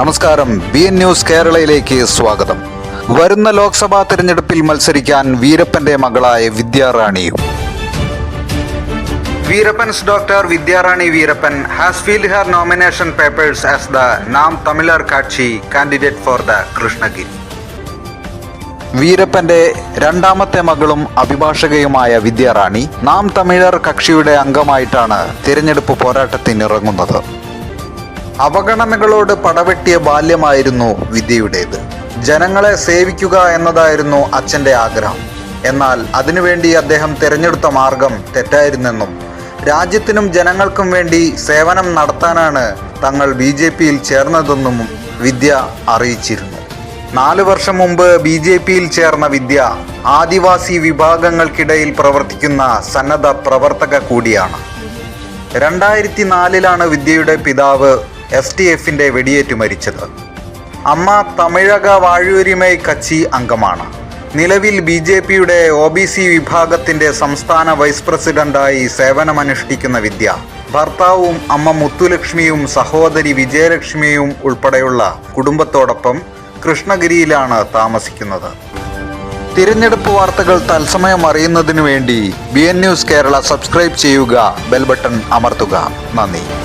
നമസ്കാരം. B N news കേരളയിലേക്ക് സ്വാഗതം. വരുന്ന ലോക്സഭാ തെരഞ്ഞെടുപ്പിൽ മത്സരിക്കാൻ വീരപ്പന്റെ മകളായ വിദ്യാറാണിയും Veerappan's doctor Vidyarani Veerappan. Has field her nomination papers as the Naam Tamilar Katchi candidate for the Krishnagiri വീരപ്പന്റെ രണ്ടാമത്തെ മകളും അഭിഭാഷകയുമായ വിദ്യാറാണി നാം തമിഴർ കക്ഷിയുടെ അംഗമായിട്ടാണ് തിരഞ്ഞെടുപ്പ് പോരാട്ടത്തിനിറങ്ങുന്നത്. അവഗണനകളോട് പടവെട്ടിയ ബാല്യമായിരുന്നു വിദ്യയുടേത് ജനങ്ങളെ സേവിക്കുക എന്നതായിരുന്നു അച്ഛന്റെ ആഗ്രഹം. എന്നാൽ അതിനുവേണ്ടി അദ്ദേഹം തിരഞ്ഞെടുത്ത മാർഗം തെറ്റായിരുന്നെന്നും രാജ്യത്തിനും ജനങ്ങൾക്കും വേണ്ടി സേവനം നടത്താനാണ് തങ്ങൾ ബി ജെ പിയിൽ ചേർന്നതെന്നും വിദ്യ അറിയിച്ചിരുന്നു. നാല് വർഷം മുമ്പ് ബി ജെ പിയിൽ ചേർന്ന വിദ്യ ആദിവാസി വിഭാഗങ്ങൾക്കിടയിൽ പ്രവർത്തിക്കുന്ന സന്നദ്ധ പ്രവർത്തക കൂടിയാണ്. രണ്ടായിരത്തി നാലിലാണ് വിദ്യയുടെ പിതാവ് എസ് ടി എഫിന്റെ വെടിയേറ്റ് മരിച്ചത്. അമ്മ തമിഴക വാഴൂരിമൈ കച്ചി അംഗമാണ്. നിലവിൽ ബി ജെ പിയുടെ ഒ ബി സി വിഭാഗത്തിന്റെ സംസ്ഥാന വൈസ് പ്രസിഡന്റായി സേവനമനുഷ്ഠിക്കുന്ന വിദ്യ ഭർത്താവും അമ്മ മുത്തുലക്ഷ്മിയും സഹോദരി വിജയലക്ഷ്മിയും ഉൾപ്പെടെയുള്ള കുടുംബത്തോടൊപ്പം കൃഷ്ണഗിരിയിലാണ് താമസിക്കുന്നത്. തിരഞ്ഞെടുപ്പ് വാർത്തകൾ തത്സമയം അറിയുന്നതിനു വേണ്ടി B N news Kerala subscribe ചെയ്യുക ബെൽബട്ടൺ അമർത്തുക. നന്ദി.